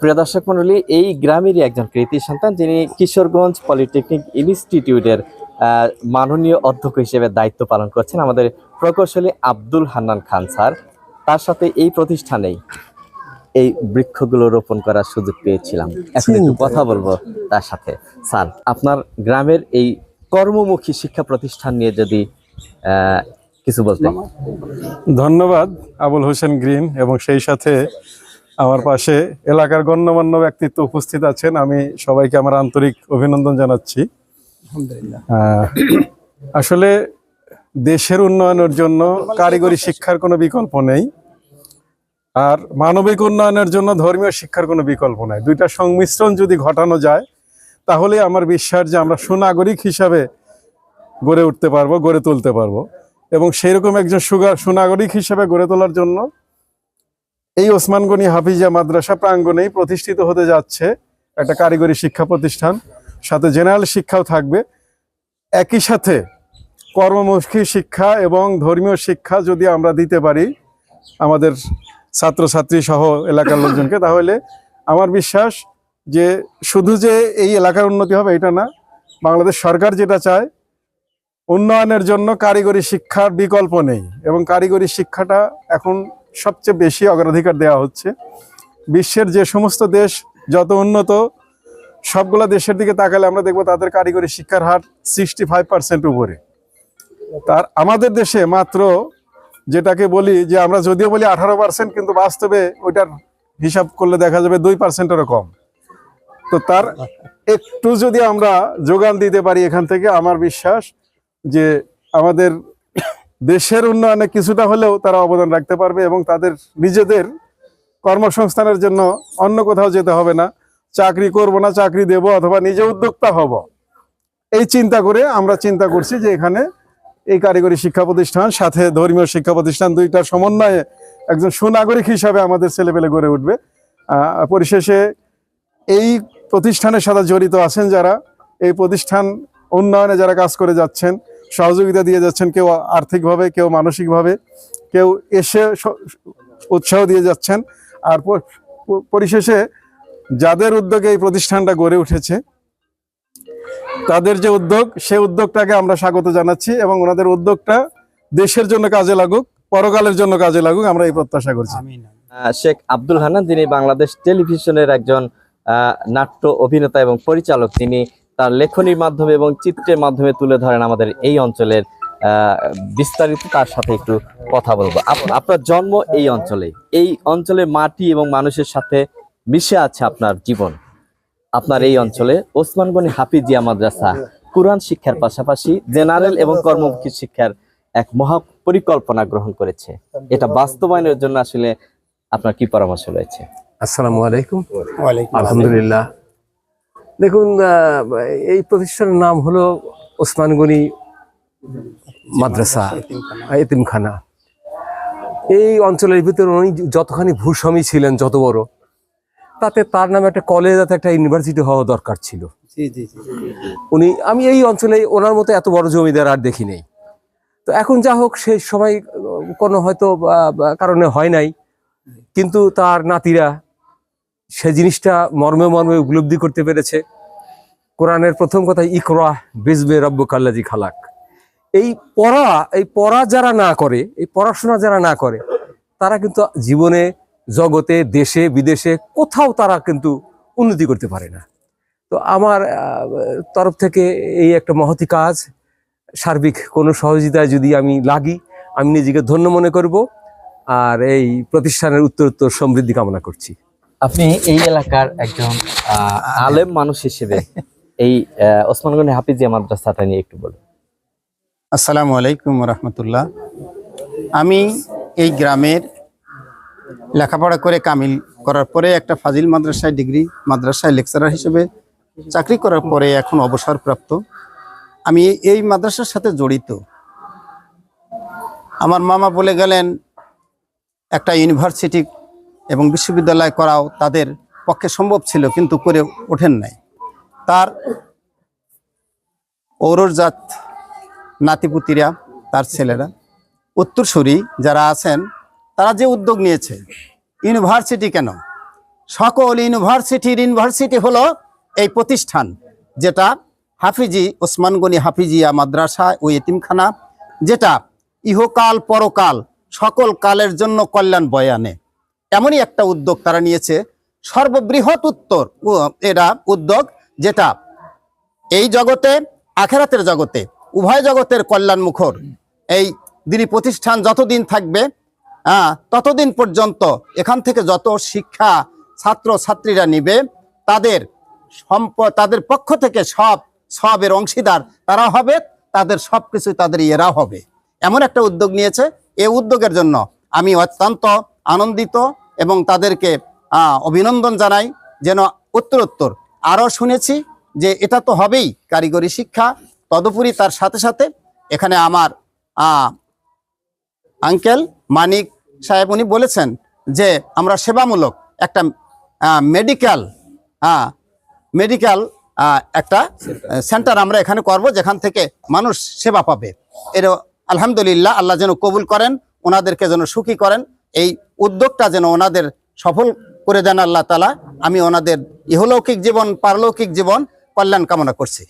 প্রিয় দর্শক মন্ডলী এই গ্রামেরই একজন কৃতি সন্তান যিনি কিশোরগঞ্জ পলিটেকনিক ইনস্টিটিউটের মাননীয় অধ্যক্ষ হিসেবে দায়িত্ব পালন করছেন আমাদের প্রকৌশলী আব্দুল হান্নান খান স্যার। তার সাথে এই প্রতিষ্ঠানেই এই বৃক্ষগুলো রোপণ করার সুযোগ পেয়েছিলাম। এখন একটু কথা বলব তার সাথে। স্যার আপনার গ্রামের এই কর্মমুখী শিক্ষা প্রতিষ্ঠান নিয়ে যদি কিছু বলতেন। ধন্যবাদ আবুল হোসেন গ্রিন এবং সেই সাথে আমার পাশে এলাকার গণ্যমান্য ব্যক্তিত্ব উপস্থিত আছেন। আমি সবাইকে আমার আন্তরিক অভিনন্দন জানাচ্ছি। আসলে দেশের উন্নয়নের জন্য কারিগরি শিক্ষার কোনো বিকল্প নেই আর মানবিক উন্নয়নের জন্য ধর্মীয় শিক্ষার কোনো বিকল্প নেই। দুইটা সংমিশ্রণ যদি ঘটানো যায় তাহলে আমার বিশ্বাস যে আমরা সুনাগরিক হিসাবে গড়ে উঠতে পারব গড়ে তুলতে পারব। এবং সেইরকম একজন সুগার সুনাগরিক হিসাবে গড়ে তোলার জন্য এই ওসমান গনি হাফিজা মাদ্রাসা প্রাঙ্গণেই প্রতিষ্ঠিত হতে যাচ্ছে একটা কারিগরি শিক্ষা প্রতিষ্ঠান। সাথে জেনারেল শিক্ষাও থাকবে। একই সাথে কর্মমুখী শিক্ষা এবং ধর্মীয় শিক্ষা যদি আমরা দিতে পারি আমাদের ছাত্রছাত্রী সহ এলাকার লোকজনকে, তাহলে আমার বিশ্বাস যে শুধু যে এই এলাকার উন্নতি হবে এটা না, বাংলাদেশ সরকার যেটা চায়, উন্নয়নের জন্য কারিগরি শিক্ষার বিকল্প নেই এবং কারিগরি শিক্ষাটা এখন সবচেয়ে বেশি অগ্রাধিকার দেওয়া হচ্ছে। বিশ্বের যে সমস্ত দেশ যত উন্নত, সবগুলো দেশের দিকে তাকালে আমরা দেখব তাদের কারিগরি শিক্ষার হার সিক্সটি ফাইভ পার্সেন্ট উপরে। তার আমাদের দেশে মাত্র যেটাকে বলি যে আমরা যদিও বলি আঠারো পার্সেন্ট কিন্তু বাস্তবে ওইটার হিসাব করলে দেখা যাবে দুই পার্সেন্টেরও কম। তো তার একটু যদি আমরা যোগান দিতে পারি এখান থেকে, আমার বিশ্বাস যে আমাদের দেশের উন্নয়নে কিছুটা হলেও তারা অবদান রাখতে পারবে এবং তাদের নিজেদের কর্মসংস্থানের জন্য অন্য কোথাও যেতে হবে না। চাকরি করব না, চাকরি দেব অথবা নিজে উদ্যোক্তা হব। এই চিন্তা করে আমরা চিন্তা করছি যে এখানে এই কারিগরি শিক্ষা প্রতিষ্ঠান, সাথে ধর্মীয় শিক্ষা প্রতিষ্ঠান দুইটার সমন্বয়ে একজন সুনাগরিক হিসাবে আমাদের ছেলেপেলে গড়ে উঠবে। পরিশেষে এই প্রতিষ্ঠানের সাথে জড়িত আছেন যারা, এই প্রতিষ্ঠান উন্নয়নে যারা কাজ করে যাচ্ছেন সহযোগিতা দিয়ে যাচ্ছেন কেউ আর্থিকভাবে কেউ মানসিকভাবে কেউ এসে উৎসাহ দিয়ে যাচ্ছেন। আর পরিশেষে যাদের উদ্যোগে এই প্রতিষ্ঠানটা গড়ে উঠেছে তাদের যে উদ্যোগ সেই উদ্যোগটাকে আমরা স্বাগত জানাচ্ছি এবং ওনাদের উদ্যোগটা দেশের জন্য কাজে লাগুক পরকালের জন্য কাজে লাগুক আমরা এই প্রত্যাশা করছি। শেখ আব্দুল হান্নান যিনি বাংলাদেশ টেলিভিশনের একজন আহ, নাট্য অভিনেতা এবং পরিচালক তিনি তার লেখনীর মাধ্যমে এবং চিত্রের মাধ্যমে তুলে ধরেন আমাদের এই অঞ্চলের আহ, বিস্তারিত তার সাথে একটু কথা বলব। আপনার জন্ম এই অঞ্চলে। এই অঞ্চলের মাটি এবং মানুষের সাথে মিশে আছে আপনার জীবন। আপনার এই অঞ্চলে ওসমান গনি হাফিজিয়া মাদ্রাসা কোরআন শিক্ষার পাশাপাশি জেনারেল এবং কর্মমুখী শিক্ষার এক মহা পরিকল্পনা গ্রহণ করেছে। এটা বাস্তবায়নের জন্য আসলে আপনার কি পরামর্শ রয়েছে? আসসালামু আলাইকুম। আলহামদুলিল্লাহ। দেখুন এই প্রতিষ্ঠানের নাম হলো ওসমান গনি মাদ্রাসা এতিমখানা। এই অঞ্চলের ভিতরে উনি যতখানি ভূস্বামী ছিলেন যত বড় তাতে তার নামে একটা কলেজ একটা ইউনিভার্সিটি হওয়া দরকার ছিল। উনি আমি এই অঞ্চলে ওনার মতো এত বড় জমিদার আর দেখি নেই। তো এখন যা হোক সেই সময় কোনো হয়তো কারণে হয় নাই। কিন্তু তার নাতিরা সে জিনিসটা মর্মে মর্মে উপলব্ধি করতে পেরেছে। কোরআনের প্রথম কথা ইকরা বিজবে রব্ব কাল্লাজি খালাক। এই পড়া এই পড়া যারা না করে, এই পড়াশোনা যারা না করে, তারা কিন্তু জীবনে, জগতে, দেশে, বিদেশে কোথাও তারা কিন্তু উন্নতি করতে পারে না। তো আমার তরফ থেকে এই একটা মহতি কাজ, সার্বিক কোনো সহযোগিতায় যদি আমি লাগি, আমি নিজেকে ধন্য মনে করব, আর এই প্রতিষ্ঠানের উত্তরোত্তর সমৃদ্ধি কামনা করছি। আপনি এই এলাকার একজন আলেম মানুষ হিসেবে এই আহ, ওসমান গনি হাফিজিয়া মাদ্রাসাটা নিয়ে একটু বলুন। আসসালামু আলাইকুম রহমতুল্লাহ। আমি এই গ্রামের লেখাপড়া করে কামিল করার পরে একটা ফাজিল মাদ্রাসায় ডিগ্রি মাদ্রাসায় লেকচারার হিসেবে চাকরি করার পরে এখন অবসরপ্রাপ্ত। আমি এই মাদ্রাসার সাথে জড়িত। আমার মামা বলে গেলেন একটা ইউনিভার্সিটি এবং বিশ্ববিদ্যালয় করাও তাদের পক্ষে সম্ভব ছিল, কিন্তু করে ওঠেন নাই। তার ঔরজাত নাতিপুতিরা, তার ছেলেরা, উত্তরসূরি যারা আছেন, তারা যে উদ্যোগ নিয়েছে, ইউনিভার্সিটি কেন? সকল ইউনিভার্সিটির ইউনিভার্সিটি হলো এই প্রতিষ্ঠান, যেটা হাফিজি, ওসমান গনি হাফিজিয়া মাদ্রাসা ও এতিমখানা, যেটা ইহকাল পরকাল, সকল কালের জন্য কল্যাণ বয়ানে এমনই একটা উদ্যোগ তারা নিয়েছে। সর্ববৃহৎ উত্তর এরা উদ্যোগ যেটা এই জগতে আখেরাতের জগতে উভয় জগতের কল্যাণ মুখর এই দিনী প্রতিষ্ঠান যতদিন থাকবে আহ, ততদিন পর্যন্ত এখান থেকে যত শিক্ষা ছাত্র ছাত্রীরা নিবে তাদের সম্পদ তাদের পক্ষ থেকে সব সবের অংশীদার তারা হবে তাদের সব কিছু তাদের ইয়েরা হবে। এমন একটা উদ্যোগ নিয়েছে। এই উদ্যোগের জন্য আমি অত্যন্ত আনন্দিত এবং তাদেরকে অভিনন্দন জানাই যেন উত্তরোত্তর। আরও শুনেছি যে এটা তো হবেই কারিগরি শিক্ষা, তদুপরি তার সাথে সাথে এখানে আমার আঙ্কেল মানিক সাহেব উনি বলেছেন যে আমরা সেবামূলক একটা মেডিকেল হ্যাঁ মেডিকেল একটা সেন্টার আমরা এখানে করব যেখান থেকে মানুষ সেবা পাবে। এর আলহামদুলিল্লাহ আল্লাহ যেন কবুল করেন, ওনাদেরকে যেন সুখী করেন। এই উদ্যোগটা যেন ওনাদের সফল করে দেন আল্লাহ তালা আমি ওনাদের ইহলৌকিক জীবন, পারলৌকিক জীবন, কল্যাণ কামনা করছি।